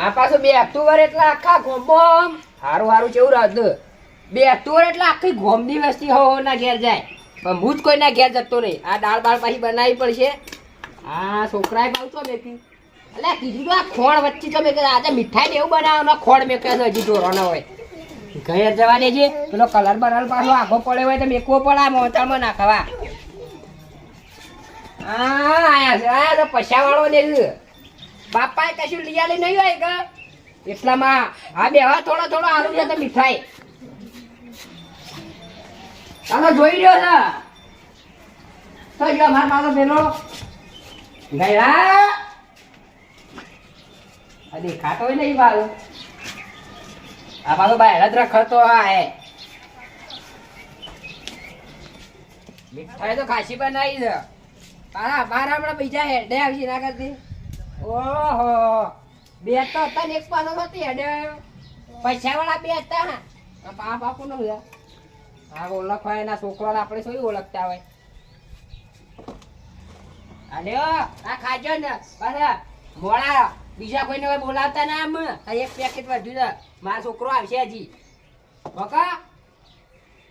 આ પાછો બે અક્ટોબર એટલે આખા ગોમ હારું હારું કેવું રાત બે અક્ટોબર એટલે આખી ગોમની વસ્તી હો ના ઘેર જાય. પણ હું જ ઘેર જતો નહીં. આ દાળ બાળ પાછી બનાવી પડશે. આ છોકરાએ પાવતો મેકી એટલે કીધું તો આ ખોણ વચ્ચે તમે આજે મીઠાઈ એવું બનાવવાનો ખોણ મેં કહે હજી ઢોરાનો હોય. ઘેર જવા દેજે પેલો કલર બરલ પાછો આખો પડ્યો હોય તો મેકવો પડે, આ મોચામાં નાખવા. હા આયા છે, આયા તો પૈસા વાળો ને બાપાએ કશું લિયાલી નહીં હોય કે? એટલામાં આ બેવા થોડો થોડો આલુ છે તો મીઠાઈ. તમે જોઈ રહ્યો છે? તો જો માર મારો પેલો ગયા આ દેખાતો ય નહીં બાલ આ પાછો બાયલા જ રખડતો આ હે. મીઠાઈ તો ખાસી બનાવી છે. પારા બાર હમણાં બીજા હેડે આવશે ના કરતી. ઓહો. બે તો હતા ને, એક પાછો હતી અડે પૈસા વાળા બે હતા. આ બાપુ નું આ ઓળખવા એના છોકરાને આપણે શું ઓળખતા હોય? અલ્યો આ ખાજો ને. અરે મોડા બીજા કોઈને કોઈ બોલાવતા ના આમ. એક પેકેટ વધ્યું છે. મારો છોકરો આવશે હજી. બકા,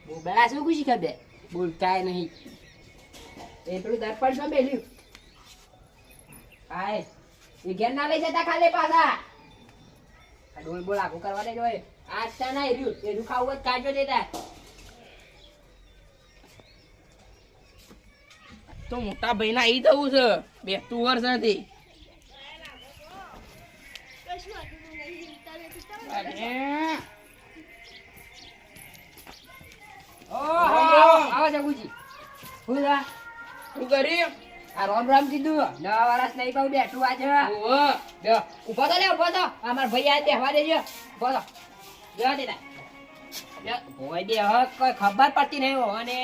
બોબડા શું ખુશી ખબર? બોલતાય નહીં. એટલું દર્પણ શું બેલ્યું આય એ ઘેર ના લઈ જતા ખાલી પાછા. આ ડોલ બોલ આખું કરવા દેજો એ. આજ ના એર્યું એર્યું ખાવું જ તો કાઢજો દેતા તો મોટા ભાઈ ના ઈ થવું છે બેસતું વર્ષ નથી. આવો જગુજી. હું કરી આ રામ રામ કીધું. નવા વર્ષ નહીં કહું બેઠું આજે. ઊભો તો લે ઊભો તો અમાર ભાઈ આ બેહવા દેજો. ઊભો તો જો દેતા જો. દે હવે કોઈ ખબર પડતી નહીં હો અને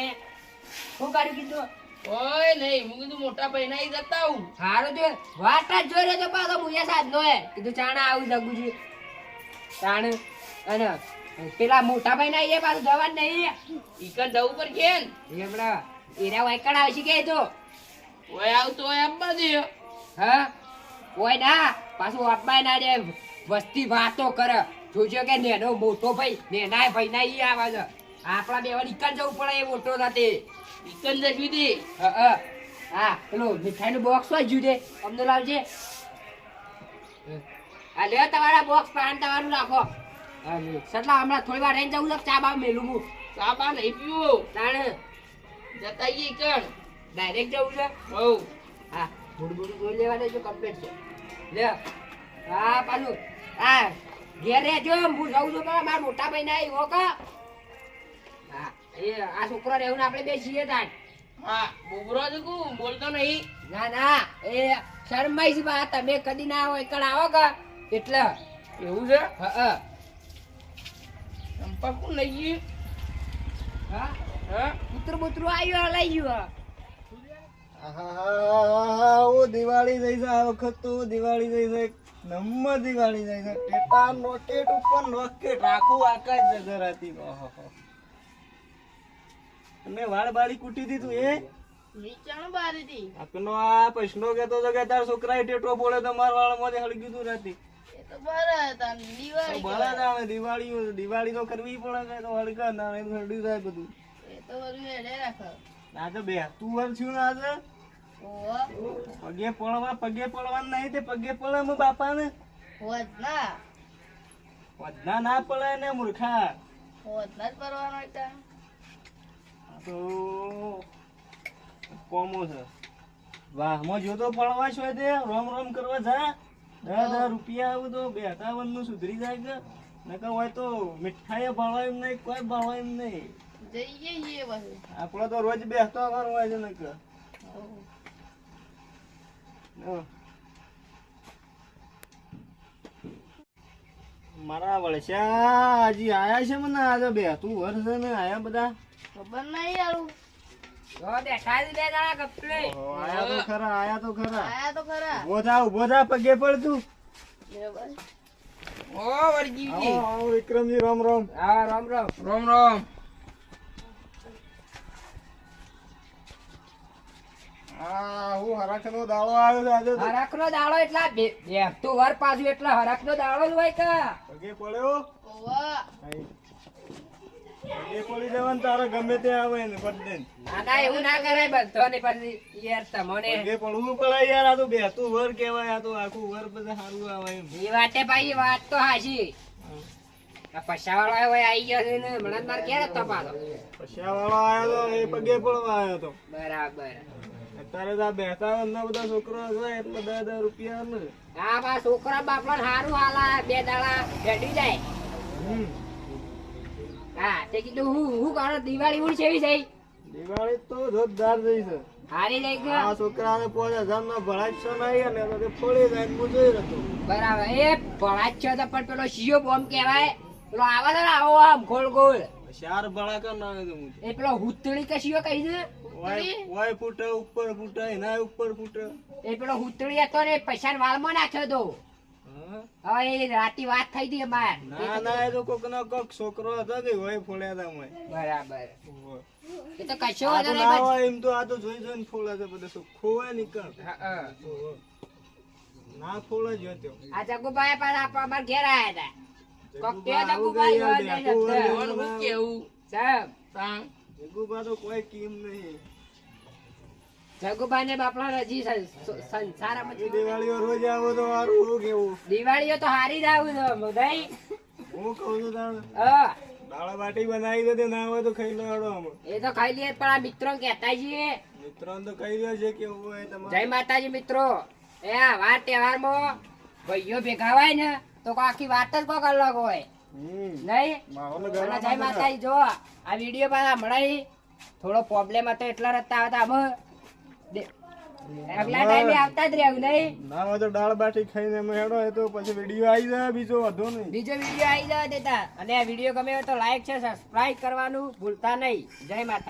શું કર્યું કીધું? ઓય નહીં હું કીધું મોટા ભાઈ ના ઈ જતા હું સારું જો. વાત જ જોઈ રહ્યો તો પાછો મુયા સાથ નો કીધું ચાણા આવું છું. ચાણ અને પેલા મોટા ભાઈ ના એ પાછું જવાનું નહીં. ઈકન જવું પર કેન હમણાં એરા વાયકડ આવશે કે તો. ઓય આવતો હોય આંબા દે હા? કોઈ ના. પાછું અપાય ના દે. વસ્તી વાતો કરે. જોજો કે નેનો મોટો ભાઈ નેનાય ભાઈ ના ઈ આવે છે. આપણા બે ઈકન જવું પડે એ મોટો નથી ઈકન જજવી દે હા, હા. પેલો મીઠાઈનું બોક્સ હોય જુદે. અમને લાવજે. હા લે તમારા બોક્સ પાન તમારું રાખો. હા, સટલા હમણાં થોડી વાર રહીને જવું છે. ચા બા મેલું હું. સાબા નહીં પીવું. તાણે. જતા ઈ ઈકન ડાયરેક્ટ જવું છે? બહુ. હા. ગુડ ગુડ જોઈ લેવા જો કમ્પ્લીટ છે. લે. હા પાલું. હા. ઘેરે જો હું જઉં છું પણ મારા મોટા ભાઈ ના આવ્યો કા? હા. એ આ છોકરો રહેવું ને આપણે બે છીએ તાણ. હા. બોબરો જ કુ બોલતો નહીં. ના ના. એ શરમાઈ છે બા. તમે કદી ના હોય એકડ આવો કા? એટલે. એવું છે? હા હા. ચંપા કોણ લઈ ગયું હા? હા? કૂતરું બૂતરું આવ્યું લઈ ગયું. ઓ દિવાળી જઈ છે આ વખત તો દિવાળી જઈ છે નંબર દિવાળી જઈ છે ટેટા રોકેટ ઉપર રોકેટ આખું આકાશ જગરાતી ઓહો વાળ બાળી કૂટી દીધું એ નીચાણું બારી હતી આપનો આ પૈસનો કહેતો હતો કે તાર છોકરાએ ટેટો બોલે તો માર વાળમાં હળગી દૂર હતી એ તો બરાબર હતા દિવાળી જાણે દિવાળી દિવાળી તો કરવી પડે તો હળગા ના હળડી જાય બધું. એ તો બધું હેડે રાખો. તો બે તું વર છું આજે? પગે પડવા, પગે પડવાનું નહીં તે પગે પડે હું બાપાને? હોત ના વધના ના પડે ને મૂર્ખા. જ પરવાનો હતા તો કોમો છે. વાહ મો જો તો પડવા છો તે, રોમ રોમ કરવા જા. દસ દસ રૂપિયા આવું તો બે હતાવનનું સુધરી જાય કે. નકર હોય તો મીઠાઈ ભળવા એમ નહીં, કોઈ ભળવા એમ નહીં. જઈએ આપણો તો રોજ બેસતો કરવો હોય છે નકર. મારા વળશ્યા હજી આયા છે મને આજે બે તું વર્ષ છે ને આયા બધા? ખબર નહીં ઓહો, આયા તો ખરા આયા તો ખરા. આયા તો ખરા. બોધા થા પગે પડતું. બરાબર. ઓ વરજી આવો આવો વિક્રમજી રામ રામ. હા રામ રામ. રામ રામ. આ હું હરાખનો દાડો આવ્યો છે આજે. દાડો એટલા બે બેસતું વર પાછું એટલે હરખનો દાડો જ હોય કે? પગે પડ્યો? આઈ. પગે પડી જવાનું તારે ગમે તે આવે ને બધે. ના ના એવું ના કરાય બધો ને પછી યાર તમને. પગે પડવું પડે યાર આ તો બેતું વર કહેવાય આ તો આખું વર બધા સારું આવે એમ. એ વાતે ભાઈ વાત તો હાચી. આ પૈસાવાળો હોય આઈ ગયો છે ને હમણાં મારે ક્યારે હતો પાછો. પૈસાવાળો આવ્યો તો એ પગે પડવા આવ્યો તો. બરાબર. અત્યારે તો આ બેઠા વરના બધા છોકરા છે એટલે દસ દસ રૂપિયા ને. હા બા છોકરા બાપડા સારું હાલા બે દાડા ભેટી જાય. હા તે કીધું હું હું કરો દિવાળી ઉડ છે થઈ દિવાળી તો જોરદાર જઈ છે. હારી જઈ આ છોકરા છોકરાને પાંચ હજાર નો ભડાકો નહીં અને તો ફોડી જાય હું જોઈ રહ્યો બરાબર એ ભળા છો છે તો પણ પેલો શિયો બોમ્બ કહેવાય. પેલો આવે ને આવો આમ ગોળ ગોળ. ચાર ના આવે તો હું એ પેલો હુતળી કે શિયો કહી દે? ઓય વાય ફૂટે ઉપર ફૂટે એના ઉપર ફૂટે. એ પેલો હુતળી હતો ને પૈસા વાળમાં નાખ્યો તો હવે એ રાતી વાત થઈ હતી અમાર. ના ના એ તો કોક ના કોક છોકરો હતો કે હોય ફોડ્યા હતા મોય. બરાબર. એ તો કશો વાંધો નહીં બસ. એમ તો આ તો જોઈ જોઈને ફોડે છે બધા નીકળ. ના ફોડે જ આ જગુભાઈ પણ આપણા ઘેર આયા હતા ને સંસારમાં દિવાળીઓ રોજ આવો તો હારું કેવું? દિવાળીઓ તો હારી જ આવું છે બધાય. હું કહું છું તાણ? હા. દાળ બાટી બનાવી દે ના હોય તો ખાઈ લો હેડો એ તો ખાઈ લઈએ પણ આ મિત્રો કહેતા છીએ. મિત્રો તો કહી દો છે કેવું હોય તમારે. જય માતાજી મિત્રો. એ આ વાર તહેવારમાં ભાઈઓ ભેગા હોય ને તો આખી વાત જ કોક અલગ હોય. નહીં? જય માતાજી જો આ વીડિયો પાછા હમણાં થોડો પ્રોબ્લેમ હતો એટલા રસ્તા હતા અમે આગલા ટાઈમે આવતા જ રહેવું નહીં? ના હોય તો દાળ બાટી ખાઈને અમે હેડો તો પછી વીડિયો આવી જાય બીજો વધુ નહીં. બીજો વીડિયો આવી જાય દેતા. અને આ વીડિયો ગમે તો લાઈક છે સબસ્ક્રાઇબ કરવાનું ભૂલતા નહીં. જય માતા